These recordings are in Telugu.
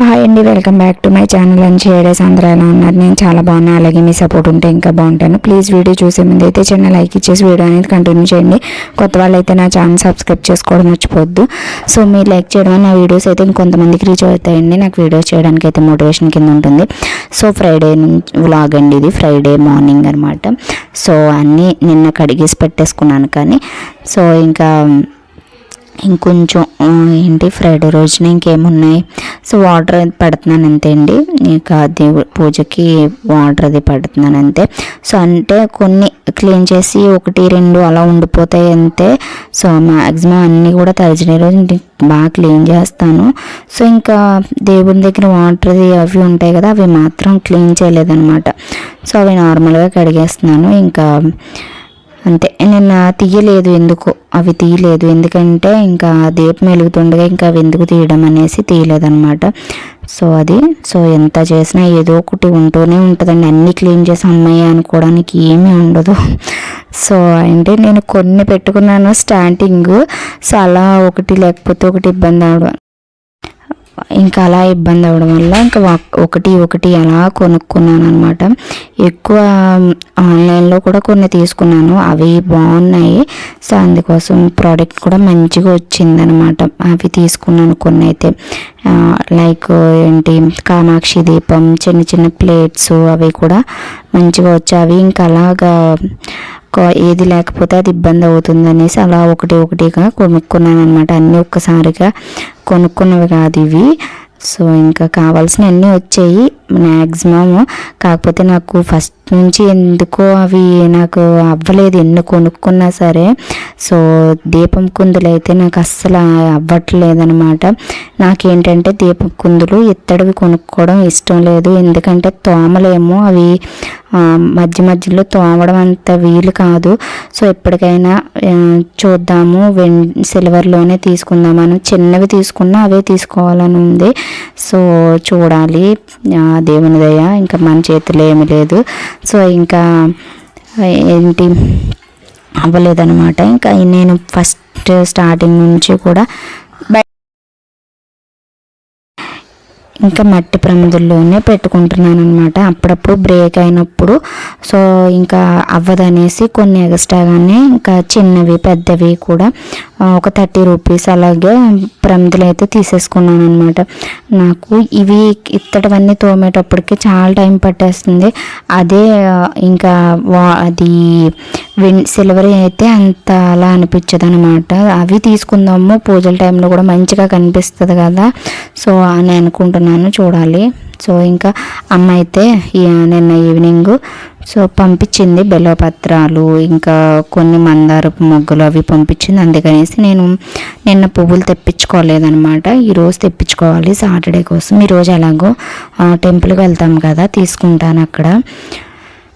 హాయ్ అండి welcome back to my channel అని చేయడేస్ అందరూ ఎలా ఉన్నారు? నేను చాలా బాగున్నాను అలాగే మీ సపోర్ట్ ఉంటే ఇంకా బాగుంటాను. ప్లీజ్ వీడియో చూసే ముందు అయితే చిన్న లైక్ ఇచ్చేసి వీడియో అనేది కంటిన్యూ చేయండి. కొత్త వాళ్ళు అయితే నా ఛానల్ సబ్స్క్రైబ్ చేసుకోవడం మర్చిపోద్దు సో మీరు లైక్ చేయడం నా వీడియోస్ అయితే ఇంకొంతమందికి రీచ్ అవుతాయండి. నాకు వీడియోస్ చేయడానికి అయితే మోటివేషన్ కింద ఉంటుంది. సో ఫ్రైడే వ్లాగ్ అండి ఇది. ఫ్రైడే మార్నింగ్ అనమాట సో అన్నీ నిన్న కడిగేసి పెట్టేసుకున్నాను కానీ సో ఇంకా ఇంకొంచెం ఏంటి ఫ్రైడే రోజున ఇంకేమున్నాయి? సో వాటర్ అది పెడుతున్నాను అంతే అండి. ఇంకా దేవుడి పూజకి వాటర్ అది పెడుతున్నాను అంతే. సో అంటే కొన్ని క్లీన్ చేసి ఒకటి రెండు అలా ఉండిపోతాయి అంతే. సో మ్యాక్సిమం అన్నీ కూడా థర్స్డే రోజు బాగా క్లీన్ చేస్తాను. సో ఇంకా దేవుని దగ్గర వాటర్ అవి ఉంటాయి కదా అవి మాత్రం క్లీన్ చేయలేదన్నమాట. సో అవి నార్మల్గా కడిగేస్తున్నాను. ఇంకా అంతే. నిన్న తీయలేదు ఎందుకు? అవి తీయలేదు. ఎందుకంటే ఇంకా దీపం వెలుగుతుండగా ఇంకా అవి ఎందుకు తీయడం అనేసి తీయలేదనమాట సో అది సో ఎంత చేసినా ఏదో ఒకటి ఉంటూనే ఉంటుందండి. అన్నీ క్లీన్ చేసి అమ్మాయి అనుకోవడానికి ఏమీ ఉండదు. సో అంటే నేను కొన్ని పెట్టుకున్నాను స్టార్టింగ్ సో అలా ఒకటి లేకపోతే ఒకటి ఇబ్బంది అవడం. ఇంకా అలా ఇబ్బంది అవ్వడం వల్ల ఇంకా ఒకటి ఒకటి అలా కొనుక్కున్నాను అనమాట ఎక్కువ ఆన్లైన్లో కూడా కొన్ని తీసుకున్నాను. అవి బాగున్నాయి. సో అందుకోసం ప్రోడక్ట్ కూడా మంచిగా వచ్చిందనమాట అవి తీసుకున్నాను కొన్ని అయితే లైక్ ఏంటి కామాక్షి దీపం చిన్న చిన్న ప్లేట్స్ అవి కూడా మంచిగా వచ్చాయి. అవి ఇంకా అలాగా ఏది లేకపోతే అది ఇబ్బంది అవుతుంది అనేసి అలా ఒకటి ఒకటిగా కొనుక్కున్నాను అనమాట అన్నీ ఒక్కసారిగా కొనుక్కున్నవి కాదు ఇవి. సో ఇంకా కావాల్సిన అన్నీ వచ్చాయి. మ్యాక్సిమమ్ కాకపోతే నాకు ఫస్ట్ నుంచి ఎందుకో అవి నాకు అవ్వలేదు. ఎన్ని కొనుక్కున్నా సరే. సో దీపం కుందులు అయితే నాకు అస్సలు అవ్వట్లేదు అనమాట నాకేంటంటే దీపం కుందులు ఇత్తడివి కొనుక్కోవడం ఇష్టం లేదు. ఎందుకంటే తోమలేమో. అవి మధ్య మధ్యలో తోమడం అంత వీలు కాదు. సో ఎప్పటికైనా చూద్దాము. వెన్ సిల్వర్లోనే తీసుకుందాం మనం చిన్నవి తీసుకున్నా అవే తీసుకోవాలని ఉంది. సో చూడాలి. ఆ, దేవుని దయ. ఇంకా మన చేతిలో ఏమీ లేదు. సో ఇంకా ఏంటి? అవ్వలేదన్నమాట. ఇంకా నేను ఫస్ట్ స్టార్టింగ్ నుంచి కూడా ఇంకా మట్టి ప్రమిదల్లోనే పెట్టుకుంటున్నాను అనమాట అప్పుడప్పుడు బ్రేక్ అయినప్పుడు. సో ఇంకా అవ్వదనేసి కొన్ని ఎక్స్ట్రాగానే ఇంకా చిన్నవి పెద్దవి కూడా ఒక థర్టీ రూపీస్ అలాగే ప్రమిదలు అయితే తీసేసుకున్నాను అనమాట నాకు ఇవి ఇత్తడివన్నీ తోమేటప్పటికి చాలా టైం పట్టేస్తుంది. అదే ఇంకా వా అది సిల్వర్ అయితే అంత అలా అనిపించదు అనమాట అవి తీసుకుందాము పూజల టైంలో కూడా మంచిగా కనిపిస్తుంది కదా. సో అని అనుకుంటున్నాను చూడాలి. సో ఇంకా అమ్మ అయితే ఈ- నిన్న ఈవినింగ్ సో పంపించింది బెల్లపత్రాలు ఇంకా కొన్ని మందారపు మొగ్గలు అవి పంపించింది. అందుకనేసి నేను నిన్న పువ్వులు తెప్పించుకోలేదనమాట ఈరోజు తెప్పించుకోవాలి సాటర్డే కోసం. ఈరోజు ఎలాగో టెంపుల్కి వెళ్తాం కదా తీసుకుంటాను అక్కడ.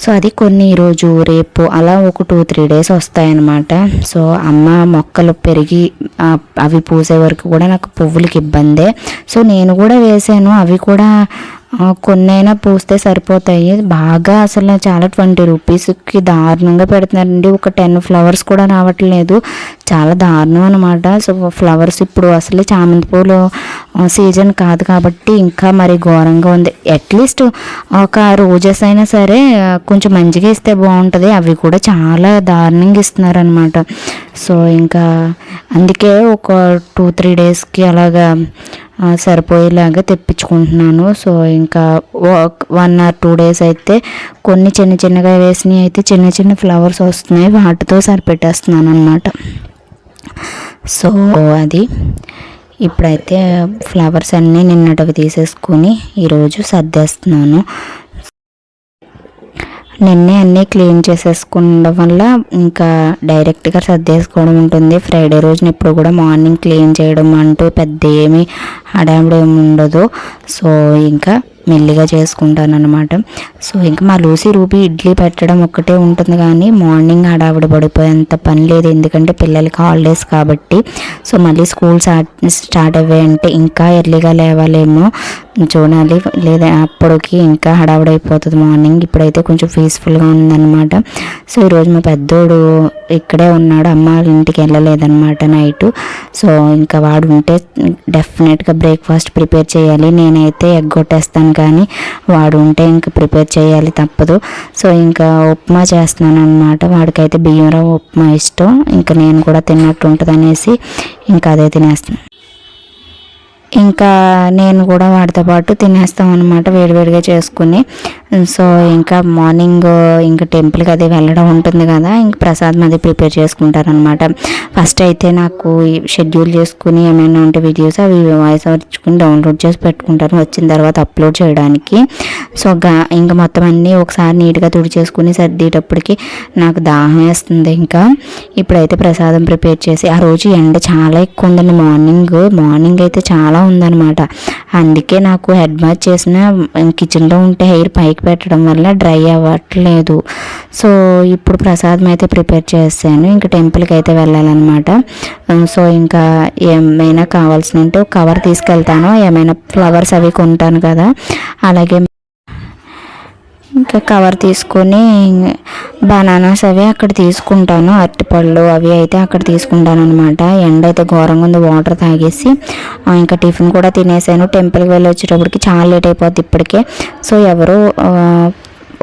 సో అది కొన్ని ఈరోజు రేపు అలా ఒక టూ త్రీ డేస్ వస్తాయన్నమాట. సో అమ్మ మొక్కలు పెరిగి అవి పూసే వరకు కూడా నాకు పువ్వులకి ఇబ్బందే. సో నేను కూడా వేసాను. అవి కూడా కొన్నైనా పూస్తే సరిపోతాయి. బాగా అసలు చాలా ట్వంటీ రూపీస్కి దారుణంగా పెడుతున్నారండి. ఒక టెన్ ఫ్లవర్స్ కూడా రావట్లేదు. చాలా దారుణం అనమాట సో ఫ్లవర్స్ ఇప్పుడు అసలు చామంతి పూలు సీజన్ కాదు కాబట్టి ఇంకా మరి ఘోరంగా ఉంది. అట్లీస్ట్ ఒక రోజెస్ అయినా సరే కొంచెం మంచిగా ఇస్తే బాగుంటుంది. అవి కూడా చాలా దారుణంగా ఇస్తున్నారు అనమాట సో ఇంకా అందుకే ఒక టూ త్రీ డేస్కి అలాగా సరిపోయేలాగా తెప్పించుకుంటున్నాను. సో ఇంకా వన్ ఆర్ టూ డేస్ అయితే కొన్ని చిన్న చిన్నగా వేసినవి అయితే చిన్న చిన్న ఫ్లవర్స్ వస్తున్నాయి. వాటితో సరిపెట్టేస్తున్నాను అనమాట సో అది ఇప్పుడైతే ఫ్లవర్స్ అన్నీ నిన్నటివి తీసేసుకొని ఈరోజు సర్దేస్తున్నాను. నిన్నే అన్నీ క్లీన్ చేసేసుకోవడం వల్ల ఇంకా డైరెక్ట్గా సర్దేసుకోవడం ఉంటుంది. ఫ్రైడే రోజున ఇప్పుడు కూడా మార్నింగ్ క్లీన్ చేయడం అంటూ పెద్ద ఏమీ హడావిడి ఉండదు. సో ఇంకా మెల్లిగా చేసుకుంటాను అనమాట సో ఇంకా మా లూసీ రూబీ ఇడ్లీ పెట్టడం ఒక్కటే ఉంటుంది కానీ మార్నింగ్ హడావిడి పడిపోయేంత పని లేదు. ఎందుకంటే పిల్లలకి హాలిడేస్ కాబట్టి. సో మళ్ళీ స్కూల్ స్టార్ట్ స్టార్ట్ అంటే ఇంకా ఎర్లీగా లేవాలేమో చూడాలి. లేదా అప్పటికి ఇంకా హడావుడైపోతుంది మార్నింగ్. ఇప్పుడైతే కొంచెం పీస్ఫుల్గా ఉందన్నమాట. సో ఈరోజు మా పెద్దోడు ఇక్కడే ఉన్నాడు. అమ్మ వాళ్ళ ఇంటికి వెళ్ళలేదన్నమాట నైట్. సో ఇంకా వాడు ఉంటే డెఫినెట్గా బ్రేక్ఫాస్ట్ ప్రిపేర్ చేయాలి. నేనైతే ఎగ్గొట్టేస్తాను కానీ వాడు ఉంటే ఇంకా ప్రిపేర్ చేయాలి తప్పదు. సో ఇంకా ఉప్మా చేస్తున్నాను అనమాట వాడికైతే బియ్యం రవ్వ ఉప్మా ఇష్టం. ఇంకా నేను కూడా తిన్నట్టు ఉంటుంది అనేసి ఇంకా అదే తినేస్తాను ఇంకా నేను కూడా వాటితో పాటు తినేస్తాం అనమాట వేడివేడిగా చేసుకుని. సో ఇంకా మార్నింగ్ ఇంకా టెంపుల్కి అది వెళ్ళడం ఉంటుంది కదా ఇంక ప్రసాదం అది ప్రిపేర్ చేసుకుంటారనమాట ఫస్ట్ అయితే నాకు షెడ్యూల్ చేసుకుని ఏమైనా ఉంటే వీడియోస్ అవి వాయిస్ ఓవర్ ఇచ్చుకుని డౌన్లోడ్ చేసి పెట్టుకుంటాను వచ్చిన తర్వాత అప్లోడ్ చేయడానికి. సో గా ఇంకా మొత్తం అన్నీ ఒకసారి నీట్గా తుడి చేసుకుని సర్దేటప్పటికి నాకు దాహం వేస్తుంది ఇంకా. ఇప్పుడైతే ప్రసాదం ప్రిపేర్ చేసి ఆ రోజు ఎండ చాలా ఎక్కువ ఉందండి. మార్నింగ్ మార్నింగ్ అయితే చాలా ఉందన్నమాట. అందుకే నాకు హెడ్ బాత్ చేసిన కిచెన్లో ఉంటే హెయిర్ పైకి పెట్టడం వల్ల డ్రై అవ్వట్లేదు. సో ఇప్పుడు ప్రసాదం అయితే ప్రిపేర్ చేశాను. ఇంకా టెంపుల్కి అయితే వెళ్ళాలన్నమాట. సో ఇంకా ఏమైనా కావాల్సిన ఉంటే కవర్ తీసుకెళ్తాను. ఏమైనా ఫ్లవర్స్ అవి కొంటాను కదా. అలాగే ఇంకా కవర్ తీసుకొని బనానాస్ అవి అక్కడ తీసుకుంటాను. అరటిపళ్ళు అవి అయితే అక్కడ తీసుకుంటాను అనమాట ఎండ అయితే ఘోరంగా ఉంది వాటర్ తాగేసి. ఇంకా టిఫిన్ కూడా తినేసాను. టెంపుల్కి వెళ్ళి వచ్చేటప్పటికి చాలా లేట్ అయిపోద్ది ఇప్పటికే. సో ఎవరు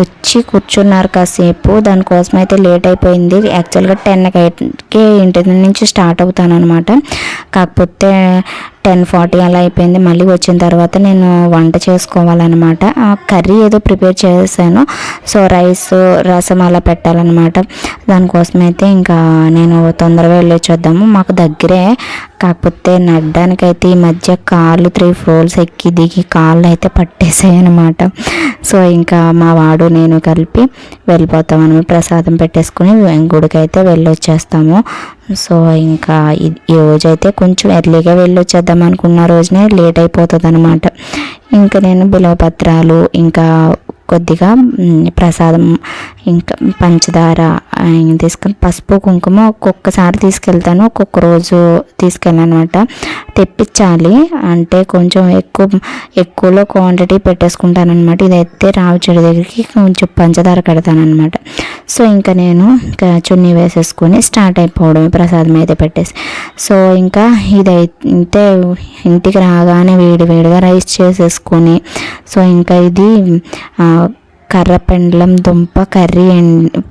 వచ్చి కూర్చున్నారు కాసేపు. దానికోసం అయితే లేట్ అయిపోయింది. యాక్చువల్గా టెన్కి ఇంటి నుంచి స్టార్ట్ అవుతాను అనమాట కాకపోతే టెన్ ఫార్టీ అలా అయిపోయింది. మళ్ళీ వచ్చిన తర్వాత నేను వంట చేసుకోవాలన్నమాట. కర్రీ ఏదో ప్రిపేర్ చేశాను. సో రైస్ రసం అలా పెట్టాలన్నమాట. దానికోసం అయితే ఇంకా నేను తొందరగా వెళ్ళొచ్చేద్దాము. మాకు దగ్గరే కాకపోతే నడ్డానికైతే ఈ మధ్య కాళ్ళు త్రీ ఫ్లోర్స్ ఎక్కి దిగి కాళ్ళు అయితే పట్టేసాయి అనమాట సో ఇంకా మా వాడు నేను కలిపి వెళ్ళిపోతాం అనమాట ప్రసాదం పెట్టేసుకుని గుడికి అయితే వెళ్ళొచ్చేస్తాము. సో ఇంకా ఈ- రోజైతే కొంచెం ఎర్లీగా వెళ్ళొచ్చేద్దాం అనుకున్న రోజునే లేట్ అయిపోతుంది అనమాట ఇంకా నేను బిలవపత్రాలు ఇంకా కొద్దిగా ప్రసాదం ఇంకా పంచదార తీసుకుని తీసుకొని పసుపు కుంకుమ ఒక్కొక్కసారి తీసుకెళ్తాను ఒక్కొక్క రోజు తీసుకెళ్ళాను అనమాట తెప్పించాలి అంటే కొంచెం ఎక్కువ ఎక్కువలో క్వాంటిటీ పెట్టేసుకుంటాను అనమాట ఇదైతే రావి చెడు దగ్గరికి కొంచెం పంచదార కడతాను అనమాట సో ఇంకా నేను ఇంకా చున్నీ వేసేసుకొని స్టార్ట్ అయిపోవడం ప్రసాదం అయితే పెట్టేసి. సో ఇంకా ఇదైతే ఇంటికి రాగానే వేడి వేడిగా రైస్ చేసేసుకొని సో ఇంకా ఇది కర్రపెండలం కర్ర పెండలం దుంప కర్రీ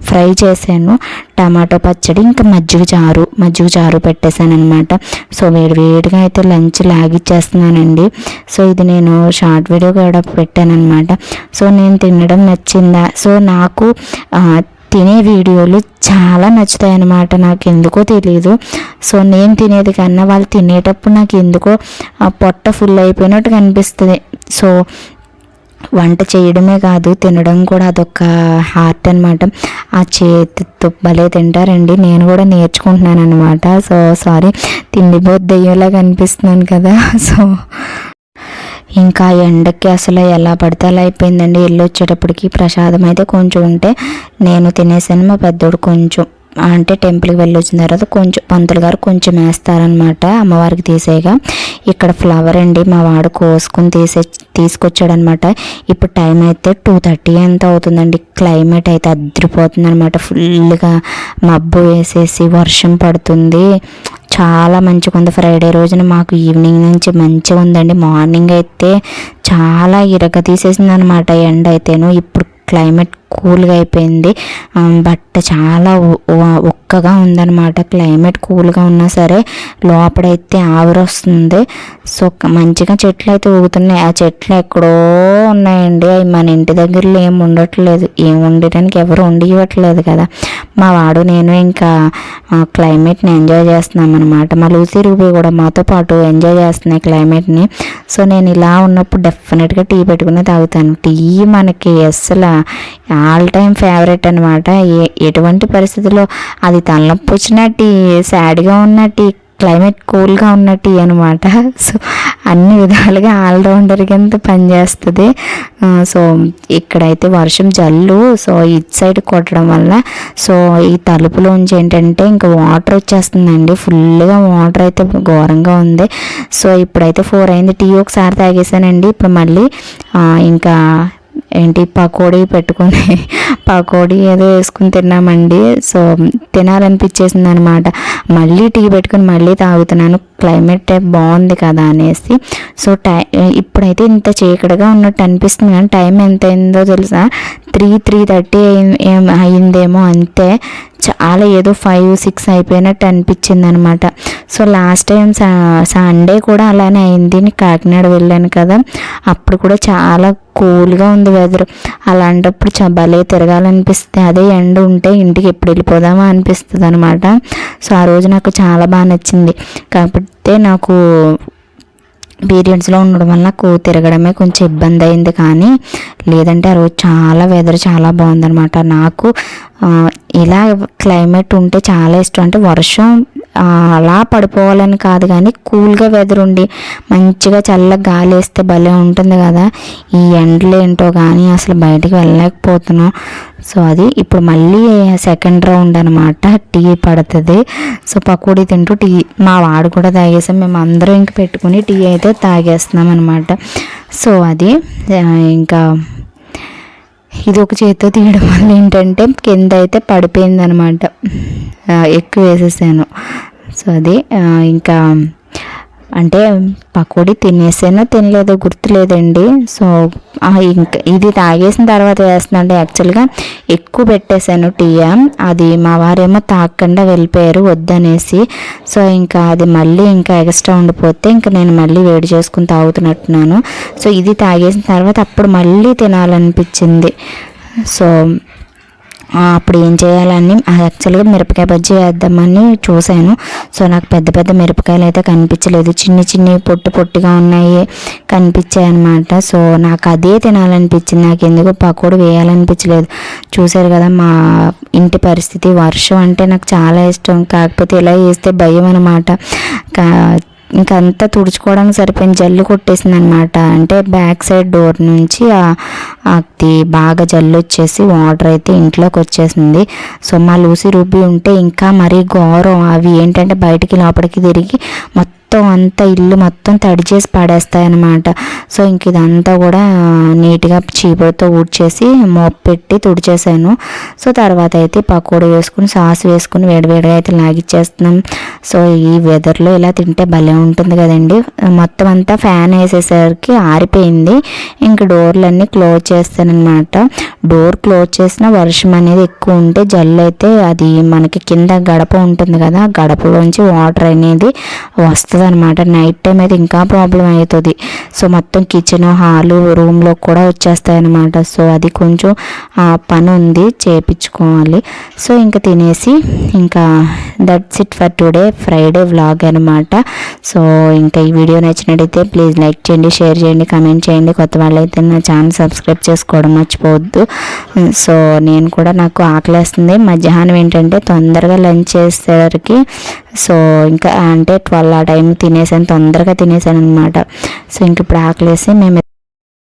ఫ్రై చేశాను. టమాటో పచ్చడి ఇంకా మజ్జిగ చారు మజ్జిగ చారు పెట్టేశాను అనమాట సో వేడి వేడిగా అయితే లంచ్ లాగిచ్చేస్తున్నానండి. సో ఇది నేను షార్ట్ వీడియో కూడా పెట్టాను అనమాట సో నేను తినడం నచ్చిందా? సో నాకు తినే వీడియోలు చాలా నచ్చుతాయి అన్నమాట నాకు ఎందుకో తెలియదు సో నేను తినేది కన్నా వాళ్ళు తినేటప్పుడు నాకు ఎందుకో ఆ పొట్ట ఫుల్ అయిపోయినట్టు కనిపిస్తుంది. సో వంట చేయడమే కాదు తినడం కూడా అదొక హార్ట్ అనమాట ఆ చేతితో భలే తింటారండి. నేను కూడా నేర్చుకుంటున్నాను అనమాట సో సారీ తిండిపోతే కనిపిస్తున్నాను కదా. సో ఇంకా ఎండకి అసలు ఎలా పడితే అలా అయిపోయిందండి. వెళ్ళి వచ్చేటప్పటికి ప్రసాదం అయితే కొంచెం ఉంటే నేను తినేసాను మా పెద్దోడు కొంచెం. అంటే టెంపుల్కి వెళ్ళి వచ్చిన తర్వాత కొంచెం పంతులు గారు కొంచెం వేస్తారనమాట అమ్మవారికి తీసేయగా. ఇక్కడ ఫ్లవర్ అండి మా వాడు కోసుకుని తీసే తీసుకొచ్చాడనమాట ఇప్పుడు టైం అయితే టూ థర్టీ ఎంత అవుతుందండి. క్లైమేట్ అయితే అదిరిపోతుంది అనమాట ఫుల్గా మబ్బు వేసేసి వర్షం పడుతుంది. చాలా మంచిగా ఉంది ఫ్రైడే రోజున. మాకు ఈవినింగ్ నుంచి మంచిగా ఉందండి. మార్నింగ్ అయితే చాలా ఇరగ తీసేసింది అనమాట ఎండ అయితేను ఇప్పుడు క్లైమేట్ కూల్గా అయిపోయింది. బట్ట చాలా ఒక్కగా ఉక్కగా ఉందన్నమాట. క్లైమేట్ కూల్గా ఉన్నా సరే లోపడైతే ఆవిరి వస్తుంది సో మంచిగా చెట్లు అయితే ఊగుతున్నాయి. ఆ చెట్లు ఎక్కడో ఉన్నాయండి. అవి మన ఇంటి దగ్గరలో ఏం ఉండట్లేదు. ఏం ఉండడానికి ఎవరు ఉండి ఇవ్వట్లేదు కదా. మా వాడు నేను ఇంకా క్లైమేట్ని ఎంజాయ్ చేస్తున్నాం అనమాట మా లూసీ రూబీ కూడా మాతో పాటు ఎంజాయ్ చేస్తున్నాయి క్లైమేట్ని. సో నేను ఇలా ఉన్నప్పుడు డెఫినెట్గా టీ పెట్టుకుని తాగుతాను. టీ మనకి అస్సలు ఆల్ టైమ్ ఫేవరెట్ అనమాట ఏ ఎటువంటి పరిస్థితుల్లో అది తలనొప్పి వచ్చిన టీ సాడ్గా ఉన్న టీ క్లైమేట్ కూల్గా ఉన్న టీ అనమాట సో అన్ని విధాలుగా ఆల్రౌండర్ కింద పనిచేస్తుంది సో ఇక్కడైతే వర్షం జల్లు సో ఇటు సైడ్ కొట్టడం వల్ల సో ఈ తలుపులోంచి ఏంటంటే ఇంకా వాటర్ వచ్చేస్తుందండి. ఫుల్గా వాటర్ అయితే ఘోరంగా ఉంది. సో ఇప్పుడైతే ఫోర్ అయింది. టీ ఒకసారి తాగేసానండి. ఇప్పుడు మళ్ళీ ఇంకా ఏంటి పకోడీ పెట్టుకుని పకోడీ ఏదో వేసుకుని తిన్నామండి. సో తినాలనిపించేసింది అనమాట మళ్ళీ టీ పెట్టుకుని మళ్ళీ తాగుతున్నాను. క్లైమేట్ బాగుంది కదా అనేసి. సో టై ఇప్పుడైతే ఇంత చీకటిగా ఉన్నట్టు అనిపిస్తుంది కానీ టైం ఎంత అయిందో తెలుసా? త్రీ త్రీ థర్టీ అయిందేమో అంతే. చాలా ఏదో ఫైవ్ సిక్స్ అయిపోయినట్టు అనిపించింది అనమాట సో లాస్ట్ టైం సండే కూడా అలానే అయింది. నేను కాకినాడ వెళ్ళాను కదా. అప్పుడు కూడా చాలా కూల్గా ఉంది వెదర్. అలాంటప్పుడు చ భలే తిరగాలనిపిస్తే అదే ఎండ ఉంటే ఇంటికి ఎప్పుడు వెళ్ళిపోదామా అనిపిస్తుంది అనమాట సో ఆ రోజు నాకు చాలా బాగా నచ్చింది. కాబట్టి అయితే నాకు పీరియడ్స్లో ఉండడం వల్ల నాకు తిరగడమే కొంచెం ఇబ్బంది అయింది కానీ లేదంటే ఆ రోజు చాలా వెదర్ చాలా బాగుందనమాట నాకు ఇలా క్లైమేట్ ఉంటే చాలా ఇష్టం. అంటే వర్షం అలా పడిపోవాలని కాదు కానీ కూల్గా వెదర్ ఉండి మంచిగా చల్ల గాలి వేస్తే భలే ఉంటుంది కదా. ఈ ఎండలు ఏంటో కానీ అసలు బయటికి వెళ్ళలేకపోతున్నాం. సో అది ఇప్పుడు మళ్ళీ సెకండ్ రౌండ్ అనమాట టీ పడుతుంది. సో పకోడీ తింటూ టీ మా వాడు కూడా తాగేసాం. మేము అందరం ఇంక పెట్టుకుని టీ అయితే తాగేస్తున్నాం అనమాట సో అది ఇంకా ఇది ఒక చేతితో తీయడం వల్ల ఏంటంటే కింద అయితే పడిపోయిందనమాట ఎక్కువ వేసేసాను. సో అది ఇంకా అంటే పకోడీ తినేసానో తినలేదో గుర్తులేదండి. సో ఇంకా ఇది తాగేసిన తర్వాత వేస్తున్నా అంటే యాక్చువల్గా ఎక్కువ పెట్టేశాను టీయా అది మా వారేమో తాగకుండా వెళ్ళిపోయారు వద్దనేసి. సో ఇంకా అది మళ్ళీ ఇంకా ఎక్స్ట్రా ఉండిపోతే ఇంకా నేను మళ్ళీ వేడి చేసుకుని తాగుతున్నట్టున్నాను. సో ఇది తాగేసిన తర్వాత అప్పుడు మళ్ళీ తినాలనిపించింది. సో అప్పుడు ఏం చేయాలని యాక్చువల్గా మిరపకాయ బజ్జీ వేద్దామని చూశాను. సో నాకు పెద్ద పెద్ద మిరపకాయలు అయితే కనిపించలేదు. చిన్ని చిన్ని పొట్టు పొట్టిగా ఉన్నాయి కనిపించాయి అనమాట సో నాకు అదే తినాలనిపించింది. నాకు ఎందుకు పకోడు వేయాలనిపించలేదు. చూశారు కదా మా ఇంటి పరిస్థితి. వర్షం అంటే నాకు చాలా ఇష్టం. కాకపోతే ఇలా వేస్తే భయం అనమాట కా ఇంకా అంతా తుడుచుకోవడానికి సరిపోయిన జల్లు కొట్టేసింది అనమాట అంటే బ్యాక్ సైడ్ డోర్ నుంచి అది బాగా జల్లు వచ్చేసి వాటర్ అయితే ఇంట్లోకి వచ్చేసింది. సో మా లూసి రుబ్బి ఉంటే ఇంకా మరీ ఘోరం. అవి ఏంటంటే బయటికి లోపలికి తిరిగి మొత్తం మొత్తం అంతా ఇల్లు మొత్తం తడి చేసి పడేస్తాయన్నమాట. సో ఇంక ఇదంతా కూడా నీట్గా చీపురుతో ఊడ్చేసి మోప్ పెట్టి తుడిచేసాను. సో తర్వాత అయితే పకోడీ వేసుకుని సాస్ వేసుకుని వేడివేడిగా అయితే లాగిచ్చేస్తున్నాం. సో ఈ వెదర్లో ఇలా తింటే భలే ఉంటుంది కదండి. మొత్తం అంతా ఫ్యాన్ వేసేసరికి ఆరిపోయింది. ఇంక డోర్లన్నీ క్లోజ్ చేస్తానమాట డోర్ క్లోజ్ చేసిన వర్షం అనేది ఎక్కువ ఉంటే జల్లు అయితే అది మనకి కింద గడప ఉంటుంది కదా ఆ గడపలోంచి వాటర్ అనేది వస్తుంది అనమాట నైట్ టైం అయితే ఇంకా ప్రాబ్లం అవుతుంది సో మొత్తం కిచెన్ హాలు రూమ్లో కూడా వచ్చేస్తాయి అనమాట సో అది కొంచెం ఆ, పని ఉంది చేపించుకోవాలి. సో ఇంకా తినేసి ఇంకా that's it for today Friday vlog అనమాట సో ఇంకా ఈ వీడియో నచ్చినట్టయితే ప్లీజ్ లైక్ చేయండి షేర్ చేయండి కమెంట్ చేయండి. కొత్త వాళ్ళైతే నా ఛానల్ సబ్స్క్రైబ్ చేసుకోవడం మర్చిపోవద్దు. సో నేను కూడా నాకు ఆకలేస్తుంది. మధ్యాహ్నం ఏంటంటే తొందరగా లంచ్ చేసేసరికి సో ఇంకా అంటే ట్వెల్వ్ ఆ టైం తినేసాను తొందరగా తినేసాను అనమాట సో ఇంక ఇప్పుడు ఆకలేసి మేము